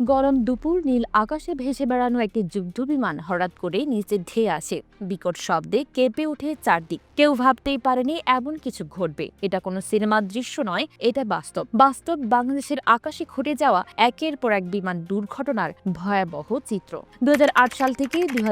গরম দুপুর, নীল আকাশে ভেসে বেড়ানো একটি যুদ্ধ বিমান হঠাৎ করে নিচে ধেয়ে আসে। বিকট শব্দে কেঁপে উঠে চারদিক। কেউ ভাবতেই পারেনি এমন কিছু ঘটবে। এটা কোনো সিনেমার দৃশ্য নয়, এটা বাস্তব। বাস্তব বাংলাদেশের আকাশে ঘটে যাওয়া একের পর এক বিমান দুর্ঘটনার ভয়াবহ চিত্র। দুই হাজার আট সাল থেকে দুই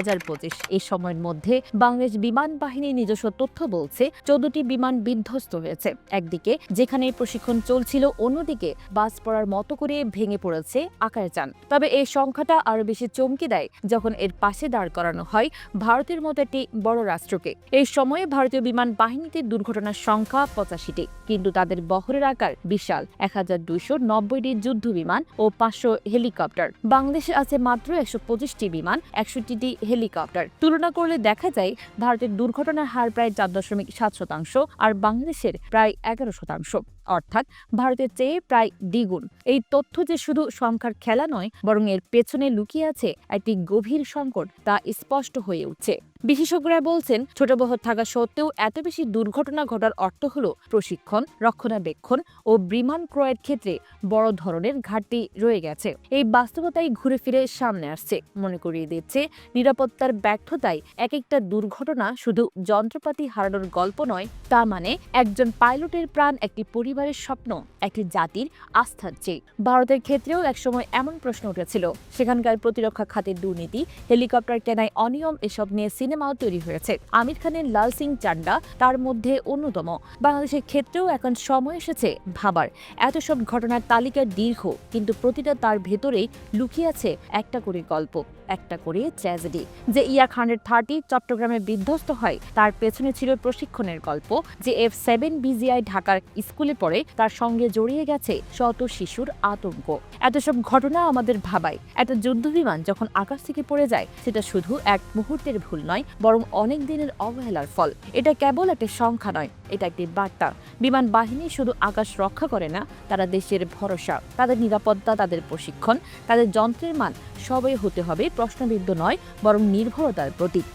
এই সময়ের মধ্যে বাংলাদেশ বিমান বাহিনীর নিজস্ব তথ্য বলছে, চোদ্দটি বিমান বিধ্বস্ত হয়েছে। একদিকে যেখানে প্রশিক্ষণ চলছিল, অন্যদিকে বাস পড়ার মতো করে ভেঙে পড়েছে আকারে যান তবে এই সংখ্যাটা আরও বেশি চমকে দেয় যখন এর পাশে দাঁড় করানো হয় ভারতের মতো একটি বড় রাষ্ট্রকে। এই সময়ে ভারতীয় বিমান বাহিনীতে দুর্ঘটনার সংখ্যা পঁচাশিটি। কিন্তু তাদের বহরের আকার বিশাল। এক হাজার দুইশো নব্বইটি যুদ্ধ বিমান ও পাঁচশো হেলিকপ্টার। বাংলাদেশে আছে মাত্র একশো পঁচিশটি বিমান, একষট্টিটি হেলিকপ্টার। তুলনা করলে দেখা যায় ভারতের দুর্ঘটনার হার প্রায় চার দশমিক সাত শতাংশ আর বাংলাদেশের প্রায় এগারো শতাংশ। অর্থাৎ ভারতের চেয়ে প্রায় দ্বিগুণ। এই তথ্য যে শুধু সংখ্যার খেলা নয় বরং এর পেছনে লুকিয়ে আছে একটি গভীর সংকট তা স্পষ্ট হয়ে উঠছে। বিশেষজ্ঞরা বলছেন, ছোট বহর থাকা সত্ত্বেও এত বেশি দুর্ঘটনা ঘটার অর্থ হল প্রশিক্ষণ, রক্ষণাবেক্ষণ ও বিমান ক্রয়ের ক্ষেত্রে বড় ধরনের ঘাটতি রয়ে গেছে। এই বাস্তবতাই ঘুরে ফিরে সামনে আসছে। মনে করিয়ে দিচ্ছে, নিরাপত্তার ব্যর্থতায় এক একটা দুর্ঘটনা শুধু যন্ত্রপাতি হারানোর গল্প নয়, তা মানে একজন পাইলটের প্রাণ একটি পরিবারের স্বপ্ন, একটি জাতির আস্থার চেয়ে। ভারতের ক্ষেত্রেও একসময় এমন প্রশ্ন উঠেছিল, সেখানকার প্রতিরক্ষা খাতের দুর্নীতি, হেলিকপ্টার কেনায় অনিয়ম, এসব নিয়ে সিনেমাও তৈরি হয়েছে। আমির খানের লাল সিং চান্ডা তার মধ্যে অন্যতম। বাংলাদেশের ক্ষেত্রেও এখন সময় এসেছে ভাবার। এত সব ঘটনার তালিকা দীর্ঘ, কিন্তু প্রতিটা তার ভেতরেই লুকিয়ে আছে একটা করে গল্প, একটা করে ট্র্যাজেডি যে ইয়াক হান্ড্রেড থার্টি চট্টগ্রামে বিধ্বস্ত হয়, তার পেছনে ছিল প্রশিক্ষণের গল্প। যে এফ সেভেন বিজিআই ঢাকার স্কুলে পড়ে, তার সঙ্গে জড়িয়ে গেছে শত শিশুর আতঙ্ক। এত সব ঘটনা আমাদের ভাবায়। একটা যুদ্ধ বিমান যখন আকাশ থেকে পড়ে যায়, সেটা শুধু এক মুহূর্তের ভুল নয়, বরং অনেক দিনের অবহেলার ফল। এটা কেবল একটা সংখ্যা নয়, এটা একটি বার্তা। বিমান বাহিনী শুধু আকাশ রক্ষা করে না, তারা দেশের ভরসা, তাদের নিরাপত্তা, তাদের প্রশিক্ষণ, তাদের যন্ত্রের মান, সবই হতে হবে প্রশ্নবিদ্ধ নয়, বরং নির্ভরতার প্রতীক।